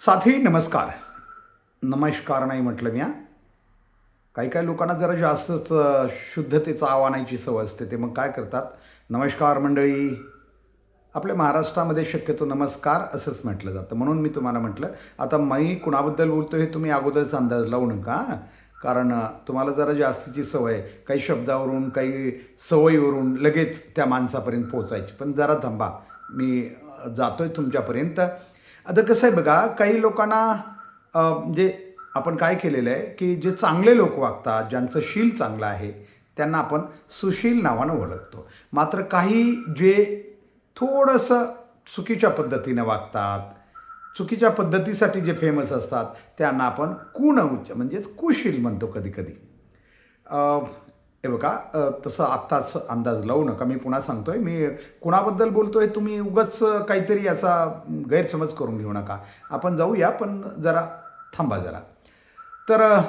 साथी नमस्कार. नमस्कार नाही म्हटलं मी काही काही लोकांना जरा जास्तच शुद्धतेचं आव्हानाची सवय असते ते मग काय करतात? नमस्कार मंडळी. आपल्या महाराष्ट्रामध्ये शक्यतो नमस्कार असंच म्हटलं जातं. म्हणून मी तुम्हाला म्हटलं आता मी कुणाबद्दल बोलतो हे तुम्ही अगोदरच अंदाज लावू नका कारण तुम्हाला जरा जास्तीची सवय काही शब्दावरून काही सवयीवरून लगेच त्या माणसापर्यंत पोचायची पण जरा थांबा. मी जातो आहे तुमच्यापर्यंत. आता कसं आहे बघा काही लोकांना म्हणजे आपण काय केलेलं आहे की जे चांगले लोक वागतात ज्यांचं शील चांगलं आहे त्यांना आपण सुशील नावानं ओळखतो. मात्र काही जे थोडंसं चुकीच्या पद्धतीनं वागतात चुकीच्या पद्धतीसाठी जे फेमस असतात त्यांना आपण कुणउच्च म्हणजेच कुशील म्हणतो कधी कधी हे बघा तसं आत्ताच अंदाज लावू नका. मी पुन्हा सांगतोय मी कुणाबद्दल बोलतोय तुम्ही उगाच काहीतरी याचा गैरसमज करून घेऊ नका. आपण जाऊया पण जरा थांबा जरा. तर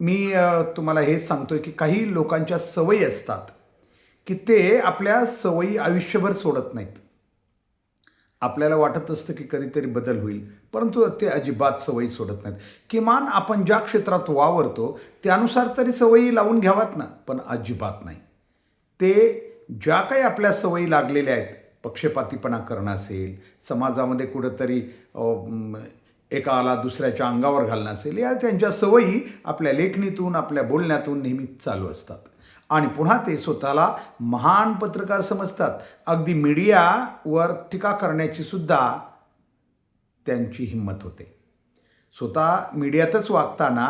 मी तुम्हाला हेच सांगतोय की काही लोकांच्या सवयी असतात की ते आपल्या सवयी आयुष्यभर सोडत नाहीत. आपल्याला वाटत असतं की कधीतरी बदल होईल परंतु ते अजिबात सवयी सोडत नाहीत. किमान आपण ज्या क्षेत्रात वावरतो त्यानुसार तरी सवयी लावून घ्यावात ना पण अजिबात नाही. ते ज्या काही आपल्या सवयी लागलेल्या आहेत पक्षपातीपणा करणं असेल समाजामध्ये कुठंतरी एकाला दुसऱ्याच्या अंगावर घालणं असेल या त्यांच्या सवयी आपल्या लेखणीतून आपल्या बोलण्यातून नेहमीच चालू असतात. आणि पुन्हा ते स्वतःला महान पत्रकार समजतात. अगदी मीडियावर टीका करण्याची सुद्धा त्यांची हिंमत होते. स्वतः मीडियातच वागताना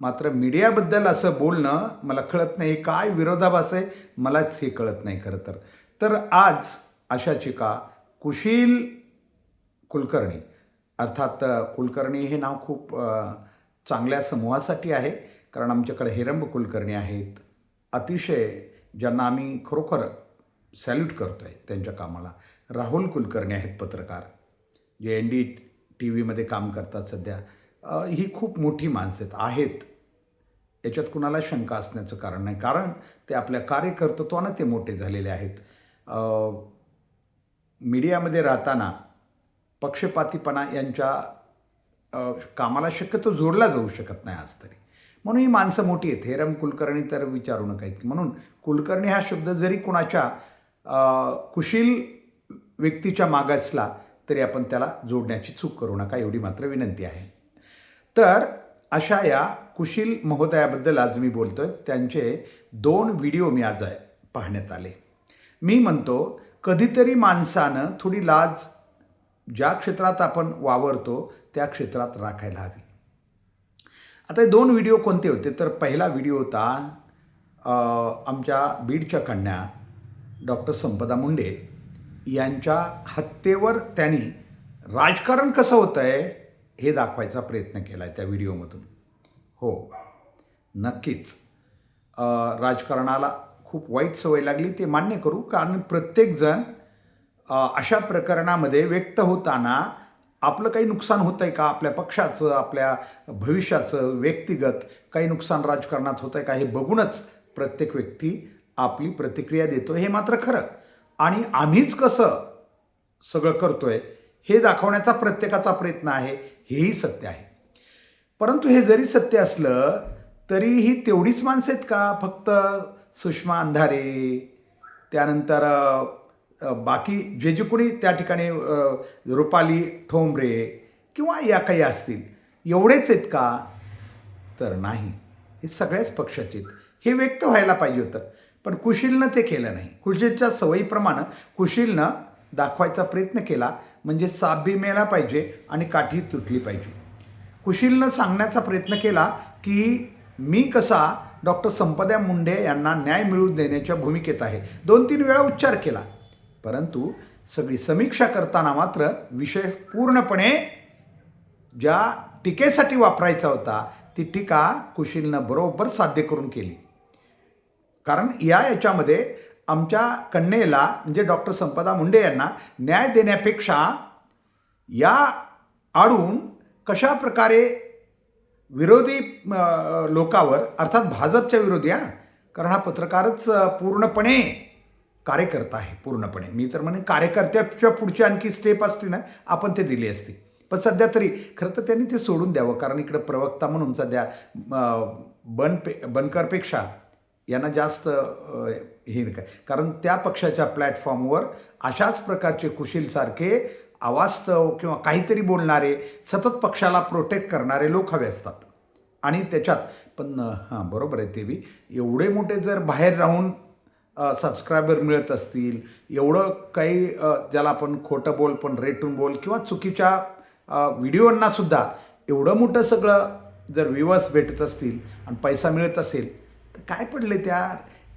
मात्र मीडियाबद्दल असं बोलणं मला कळत नाही काय विरोधाभास आहे मलाच हे कळत नाही खरं तर. तर आज अशाच एका कुशील कुलकर्णी अर्थात कुलकर्णी हे नाव खूप चांगल्या समूहासाठी आहे. कारण आमच्याकडे हेरंब कुलकर्णी आहेत. अतिशय ज्यांना आम्ही खरोखर सॅल्यूट करतो आहे त्यांच्या कामाला. राहुल कुलकर्णी आहेत पत्रकार जे एन डी टी व्हीमध्ये काम करतात सध्या. ही खूप मोठी माणसं आहेत याच्यात कुणाला शंका असण्याचं कारण नाही. कारण ते आपल्या कार्यकर्तृत्वानं ते मोठे झालेले आहेत. मीडियामध्ये राहताना पक्षपातीपणा यांच्या कामाला शक्यतो जोडला जाऊ शकत नाही आज तरी. म्हणून ही माणसं मोठी आहेत. हेरम कुलकर्णी तर विचारू नका इतकी. म्हणून कुलकर्णी हा शब्द जरी कुणाच्या कुशील व्यक्तीच्या मागासला असला तरी आपण त्याला जोडण्याची चूक करू नका एवढी मात्र विनंती आहे. तर अशा या कुशील महोदयाबद्दल आज मी बोलतोय. त्यांचे दोन व्हिडिओ मी आज आहे पाहण्यात आले. मी म्हणतो कधीतरी माणसानं थोडी लाज ज्या क्षेत्रात आपण वावरतो त्या क्षेत्रात राखायला हवी. आता हे दोन व्हिडिओ कोणते होते? तर पहिला व्हिडिओ होता आमच्या बीडच्या कन्या डॉक्टर संपदा मुंडे यांच्या हत्येवर त्यांनी राजकारण कसं होतं आहे हे दाखवायचा प्रयत्न केला आहे त्या व्हिडिओमधून हो नक्कीच. राजकारणाला खूप वाईट सवय लागली ते मान्य करू. कारण प्रत्येकजण अशा प्रकरणामध्ये व्यक्त होताना आपलं काही नुकसान होतं आहे का? आपल्या पक्षाचं आपल्या भविष्याचं व्यक्तिगत काही नुकसान राजकारणात होतं आहे का? हे बघूनच प्रत्येक व्यक्ती आपली प्रतिक्रिया देतो हे मात्र खरं. आणि आम्हीच कसं सगळं करतो आहे हे दाखवण्याचा प्रत्येकाचा प्रयत्न आहे हेही सत्य आहे. परंतु हे जरी सत्य असलं तरीही तेवढीच माणसं आहेत का? फक्त सुषमा अंधारे त्यानंतर बाकी जे जे कोणी त्या ठिकाणी रुपाली ठोंबरे किंवा या काही असतील एवढेच आहेत का? तर नाही. हे सगळ्याच पक्षाचे आहेत. हे व्यक्त व्हायला पाहिजे होतं. पण कुशीलनं ते केलं नाही. कुशीलच्या सवयीप्रमाणे कुशीलनं दाखवायचा प्रयत्न केला म्हणजे साप बी मेला पाहिजे आणि काठी तुटली पाहिजे. कुशीलनं सांगण्याचा प्रयत्न केला की मी कसा डॉक्टर संपदा मुंडे यांना न्याय मिळवून देण्याच्या भूमिकेत आहे. दोन तीन वेळा उच्चार केला. परंतु सगळी समीक्षा करताना मात्र विषय पूर्णपणे ज्या टीकेसाठी वापरायचा होता ती टीका कुशीलनं बरोबर साध्य करून केली. कारण या याच्यामध्ये आमच्या कन्येला म्हणजे डॉक्टर संपदा मुंडे यांना न्याय देण्यापेक्षा या आडून कशा प्रकारे विरोधी लोकावर अर्थात भाजपच्या विरोधी हा कारण हा पत्रकारच पूर्णपणे कार्यकर्ता आहे पूर्णपणे. मी तर म्हणे कार्यकर्त्याच्या पुढची आणखी स्टेप असती ना आपण ते दिली असती. पण सध्या तरी खरं तर त्यांनी ते सोडून द्यावं कारण इकडं प्रवक्ता म्हणून सध्या बन पे बनकरपेक्षा यांना जास्त हे काय कारण त्या पक्षाच्या प्लॅटफॉर्मवर अशाच प्रकारचे कुशीलसारखे अवास्तव किंवा काहीतरी बोलणारे सतत पक्षाला प्रोटेक्ट करणारे लोक हवे असतात. आणि त्याच्यात पण हां बरोबर आहे ते बी एवढे मोठे जर बाहेर राहून सबस्क्रायबर मिळत असतील. एवढं काही ज्याला आपण खोटं बोल पण रेटून बोल किंवा चुकीच्या अ, व्हिडिओंना सुद्धा एवढं मोठं सगळं जर व्ह्युअर्स भेटत असतील आणि पैसा मिळत असेल तर काय पडले त्या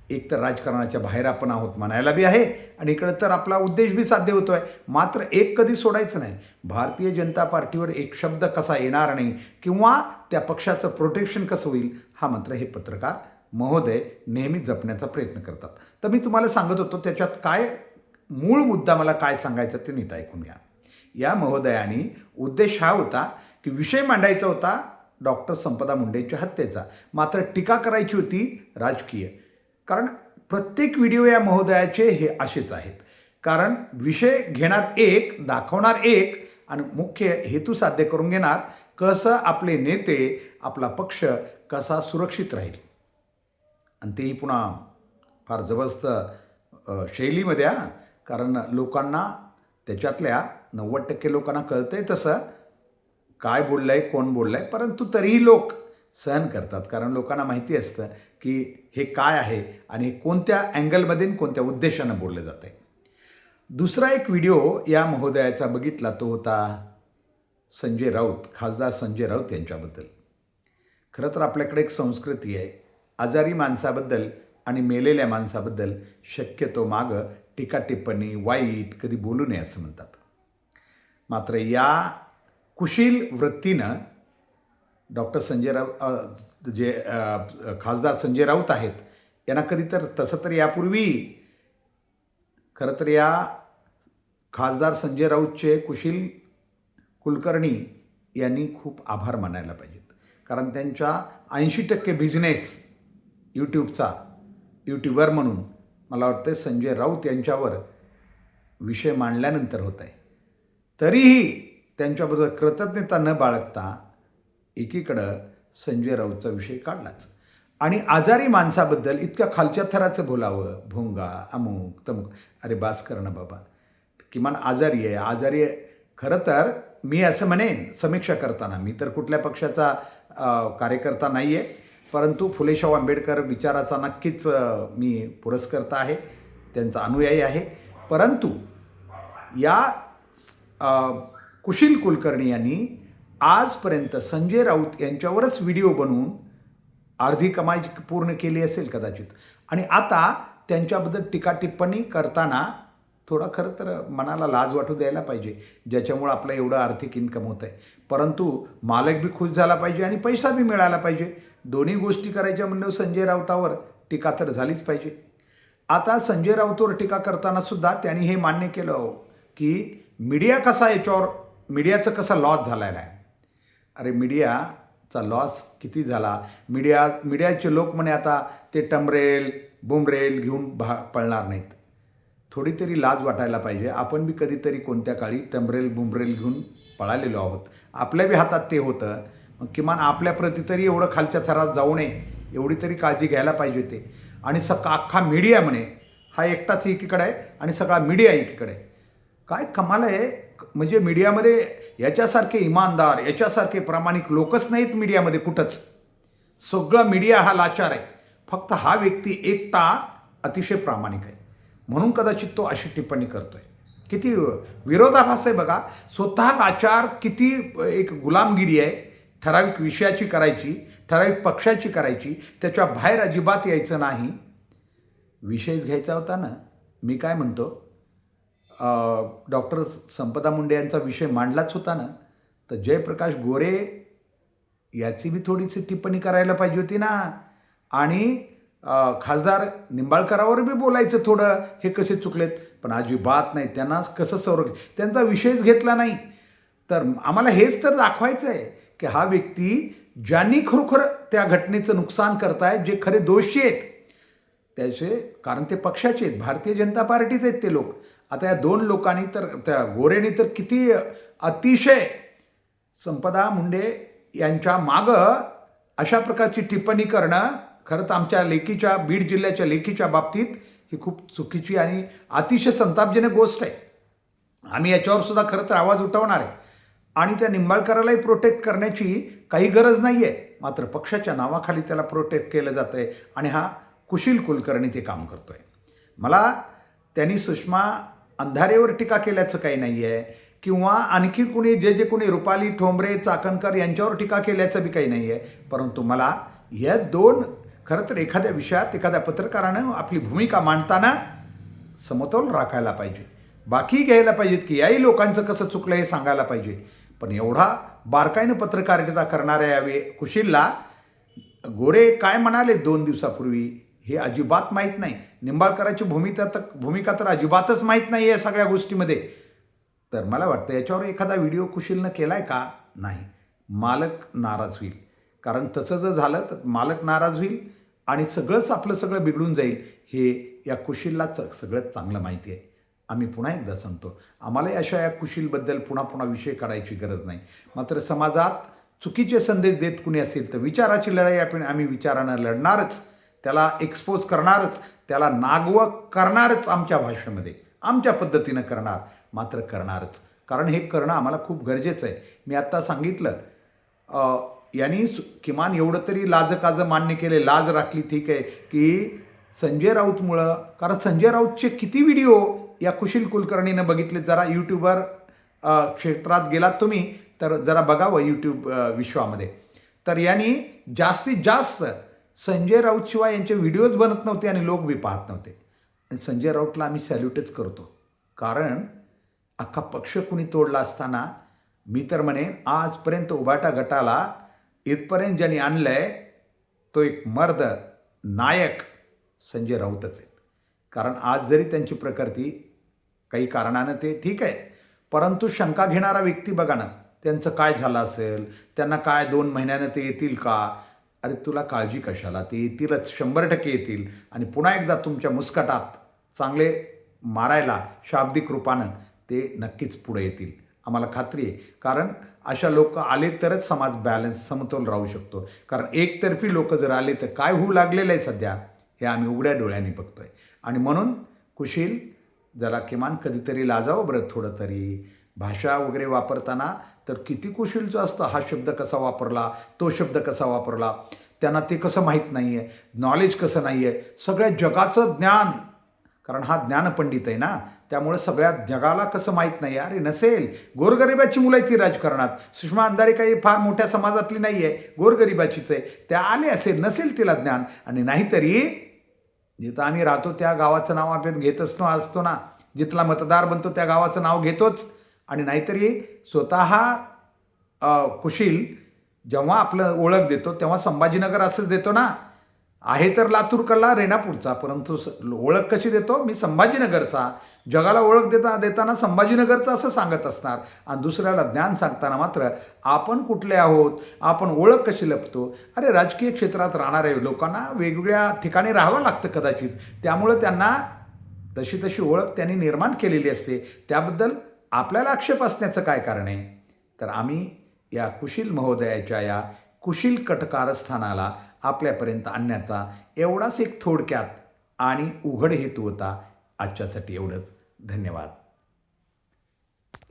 एक तर राजकारणाच्या बाहेर आपण आहोत म्हणायला बी आहे आणि इकडं तर आपला उद्देश बी साध्य होतो आहे मात्र एक कधी सोडायचं नाही. भारतीय जनता पार्टीवर एक शब्द कसा येणार नाही किंवा त्या पक्षाचं प्रोटेक्शन कसं होईल हा मात्र हे पत्रकार महोदय नेहमी जपण्याचा प्रयत्न करतात. तर मी तुम्हाला सांगत होतो त्याच्यात काय मूळ मुद्दा मला काय सांगायचा ते नीट ऐकून घ्या. या महोदयाने उद्देश हा होता की विषय मांडायचा होता डॉक्टर संपदा मुंडेच्या हत्येचा. मात्र टीका करायची होती राजकीय. कारण प्रत्येक व्हिडिओ या महोदयाचे हे असेच आहेत. कारण विषय घेणार एक दाखवणार एक आणि मुख्य हेतू साध्य करून घेणार कसं आपले नेते आपला पक्ष कसा सुरक्षित राहील. आणि तेही पुन्हा फार जबरदस्त शैलीमध्ये हा. कारण लोकांना त्याच्यातल्या नव्वद टक्के लोकांना कळतं आहे तसं काय बोललं आहे कोण बोललं आहे परंतु तरीही लोक सहन करतात. कारण लोकांना माहिती असतं की हे काय आहे आणि कोणत्या अँगलमध्ये कोणत्या उद्देशानं बोललं जातं आहे. दुसरा एक व्हिडिओ या महोदयाचा बघितला तो होता संजय राऊत खासदार संजय राऊत यांच्याबद्दल. खरं तर आपल्याकडे एक संस्कृती आहे. आजारी माणसाबद्दल आणि मेलेल्या माणसाबद्दल शक्यतो मागं टीका टिप्पणी वाईट कधी बोलू नये असं म्हणतात. मात्र या कुशील वृत्तीनं डॉक्टर संजय राऊत जे खासदार संजय राऊत आहेत यांना कधी तर तसं तर यापूर्वी खरं तर या खासदार संजय राऊतचे कुशील कुलकर्णी यांनी खूप आभार मानायला पाहिजेत. कारण त्यांच्या ऐंशी टक्के बिझनेस यूट्यूबचा यूट्यूबर म्हणून मला वाटतं संजय राऊत यांच्यावर विषय मांडल्यानंतर होत आहे तरीही त्यांच्याबद्दल कृतज्ञता न बाळगता एकीकडं संजय राऊतचा विषय काढलाच. आणि आजारी माणसाबद्दल इतक्या खालच्या थराचं बोलावं भोंगा अमुक तमुक. अरे बास करणं बाबा. किमान आजारी आहे. आजारी आहे. खरं तर मी असं म्हणेन समीक्षा करताना. मी तर कुठल्या पक्षाचा कार्यकर्ता नाही आहे परंतु फुलेशाव आंबेडकर विचाराचा नक्कीच मी पुरस्कर्ता आहे त्यांचा अनुयायी आहे. परंतु या कुशील कुलकर्णी यांनी आजपर्यंत संजय राऊत यांच्यावरच व्हिडिओ बनवून अर्धी कमाई पूर्ण केली असेल कदाचित. आणि आता त्यांच्याबद्दल टीका टिप्पणी करताना थोडा खरं तर मनाला लाज वाटू द्यायला पाहिजे ज्याच्यामुळं आपलं एवढं आर्थिक इन्कम होतं आहे परंतु मालक बी खुश झाला पाहिजे आणि पैसा बी मिळाला पाहिजे. दोन्ही गोष्टी करायच्या म्हणल्यावर संजय राऊतावर टीका तर झालीच पाहिजे. आता संजय राऊतवर टीका करताना सुद्धा त्यांनी हे मान्य केलं हो, की मीडिया कसा याच्यावर मीडियाचं कसा लॉस झालेला आहे. अरे मीडियाचा लॉस किती झाला? मीडिया मीडियाचे लोक म्हणे आता ते टमरेल बुमरेल घेऊन भा पळणार नाहीत. थोडी तरी लाज वाटायला पाहिजे. आपण बी कधीतरी कोणत्या काळी टंबरेल बुमरेल घेऊन पळालेलो आहोत. आपल्या बी हातात ते होतं. मग किमान आपल्या प्रती तरी एवढं खालच्या थरात जाऊ नये एवढी तरी काळजी घ्यायला पाहिजे ते. आणि सका अख्खा मीडिया म्हणे हा एकटाच एकीकडे आहे आणि सगळा मीडिया एकीकडे काय कमाल आहे. म्हणजे मीडियामध्ये याच्यासारखे इमानदार याच्यासारखे प्रामाणिक लोकच नाहीत मीडियामध्ये कुठंच. सगळा मीडिया हा लाचार आहे. फक्त हा व्यक्ती एकटा अतिशय प्रामाणिक आहे. म्हणून कदाचित तो अशी टिप्पणी करतोय. किती विरोधाभास आहे बघा. स्वतः लाचार किती एक गुलामगिरी आहे. ठराविक विषयाची करायची ठराविक पक्षाची करायची त्याच्या बाहेर अजिबात यायचं नाही. विषयच घ्यायचा होता ना. मी काय म्हणतो? डॉक्टर संपदा मुंडे यांचा विषय मांडलाच होता ना. तर जयप्रकाश गोरे याची बी थोडीशी टिप्पणी करायला पाहिजे होती ना. आणि खासदार निंबाळकरावर बी बोलायचं थोडं. हे कसे चुकलेत? पण अजिबात नाही. त्यांना कसं संरक्षण? त्यांचा विषयच घेतला नाही. तर आम्हाला हेच तर दाखवायचं आहे की हा व्यक्ती ज्यांनी खरोखर त्या घटनेचं नुकसान करताय जे खरे दोषी आहेत त्याचे कारण ते पक्षाचे आहेत. भारतीय जनता पार्टीचे आहेत ते लोक. आता या दोन लोकांनी तर त्या गोरेने तर किती अतिशय संपदा मुंडे यांच्या मागं अशा प्रकारची टिप्पणी करणं खरं तर आमच्या लेखीच्या बीड जिल्ह्याच्या लेखीच्या बाबतीत ही खूप चुकीची आणि अतिशय संतापजनक गोष्ट आहे. आम्ही याच्यावर सुद्धा खरं तर आवाज उठवणार आहे. आणि त्या निंबाळकरालाही प्रोटेक्ट करण्याची काही गरज नाही आहे मात्र पक्षाच्या नावाखाली त्याला प्रोटेक्ट केलं जातं आहे आणि हा कुशील कुलकर्णी ते काम करतो आहे मला त्यांनी सुषमा अंधारेवर टीका केल्याचं काही नाही आहे किंवा आणखी कुणी जे जे कुणी रुपाली ठोंबरे चाकणकर यांच्यावर टीका केल्याचं बी काही नाही आहे परंतु मला या दोन खरं तर एखाद्या विषयात एखाद्या पत्रकारानं आपली भूमिका मांडताना समतोल राखायला पाहिजे. बाकी घ्यायला पाहिजेत की याही लोकांचं कसं चुकलं हे सांगायला पाहिजे. पण एवढा बारकाईनं पत्रकारिता करणाऱ्या या वे कुशीलला गोरे काय म्हणाले दोन दिवसापूर्वी? हे अजिबात माहीत नाही. निंबाळकराची भूमिका तर भूमिका तर अजिबातच माहीत नाही या सगळ्या गोष्टीमध्ये. तर मला वाटतं याच्यावर एखादा व्हिडिओ कुशीलनं केला आहे का? नाही. मालक नाराज होईल. कारण तसं जर झालं तर मालक नाराज होईल. आणि सगळंच आपलं सगळं बिघडून जाईल हे या कुशीलला च सगळंच चांगलं माहिती आहे. आम्ही पुन्हा एकदा सांगतो आम्हालाही अशा या कुशीलबद्दल पुन्हा पुन्हा विषय काढायची गरज नाही. मात्र समाजात चुकीचे संदेश देत कुणी असेल तर विचाराची लढाई आपण आम्ही विचारानं लढणारच. त्याला एक्सपोज करणारच. त्याला नागव करणारच आमच्या भाषेमध्ये. आमच्या पद्धतीनं करणार मात्र करणारच. कारण हे करणं आम्हाला खूप गरजेचं आहे. मी आत्ता सांगितलं यांनी सु- किमान एवढं तरी लाजकाजं मान्य केले लाज राखली ठीक आहे की संजय राऊतमुळं कारण संजय राऊतचे किती व्हिडिओ या कुशील कुलकर्णीनं बघितले जरा यूट्यूबर क्षेत्रात गेलात तुम्ही तर जरा बघावं यूट्यूब विश्वामध्ये. तर यांनी जास्तीत जास्त संजय राऊतशिवाय यांचे व्हिडिओज बनत नव्हते आणि लोक बी पाहत नव्हते. आणि संजय राऊतला आम्ही सॅल्यूटच करतो. कारण अख्खा पक्ष कुणी तोडला असताना मी तर म्हणेन आजपर्यंत उभाटा गटाला इथपर्यंत ज्यांनी आणलं आहे तो एक मर्द नायक संजय राऊतच आहेत. कारण आज जरी त्यांची प्रकृती काही कारणानं ते ठीक आहे परंतु शंका घेणारा व्यक्ती बघा ना त्यांचं काय झालं असेल त्यांना काय दोन महिन्यानं ते येतील का? अरे तुला काळजी कशाला? ते येतीलच शंभर टक्के येतील. आणि पुन्हा एकदा तुमच्या मुस्कटात चांगले मारायला शाब्दिक रूपानं ते नक्कीच पुढे येतील. आम्हाला खात्री आहे. कारण अशा लोक आले तरच समाज बॅलन्स समतोल राहू शकतो. कारण एकतर्फी लोक जर आले तर काय होऊ लागलेलं आहे सध्या हे आम्ही उघड्या डोळ्यांनी आहे आणि म्हणून कुशील जरा किमान कधीतरी लाजावं बरं थोडं तरी भाषा वगैरे वापरताना तर किती कुशीलचं असतं हा शब्द कसा वापरला तो शब्द कसा वापरला त्यांना ते कसं माहीत नाही आहे नॉलेज कसं नाही आहे सगळ्या जगाचं ज्ञान कारण हा ज्ञानपंडित आहे ना त्यामुळे सगळ्या जगाला कसं माहीत नाही अरे नसेल. गोरगरिबाची मुलं आहेत ती राजकारणात. सुषमा अंधारे काही फार मोठ्या समाजातली नाही आहे गोरगरिबाचीच आहे. त्या आले असेल नसेल तिला ज्ञान. आणि नाहीतरी जिथं आम्ही राहतो त्या गावाचं नाव आपण घेत असतो असतो ना. जिथला मतदार बनतो त्या गावाचं नाव घेतोच. आणि नाहीतरी स्वतः कुशील जेव्हा आपलं ओळख देतो तेव्हा संभाजीनगर असंच देतो ना. आहे तर लातूरकडला रेणापूरचा. परंतु स- ओळख कशी देतो? मी संभाजीनगरचा. जगाला ओळख देता देताना संभाजीनगरचं असं सांगत असणार. आणि दुसऱ्याला ज्ञान सांगताना मात्र आपण कुठले आहोत? आपण ओळख कशी लपतो? अरे राजकीय क्षेत्रात राहणाऱ्या लोकांना वेगवेगळ्या ठिकाणी राहावं लागतं कदाचित. त्यामुळं त्यांना तशी तशी ओळख त्यांनी निर्माण केलेली असते. त्याबद्दल आपल्याला आक्षेप असण्याचं काय कारण आहे? तर आम्ही या कुशील महोदयाच्या या कुशील कटकारस्थानाला आपल्यापर्यंत आणण्याचा एवढाच एक थोडक्यात आणि उघड हेतू होता आजच्यासाठी एवढंच. धन्यवाद.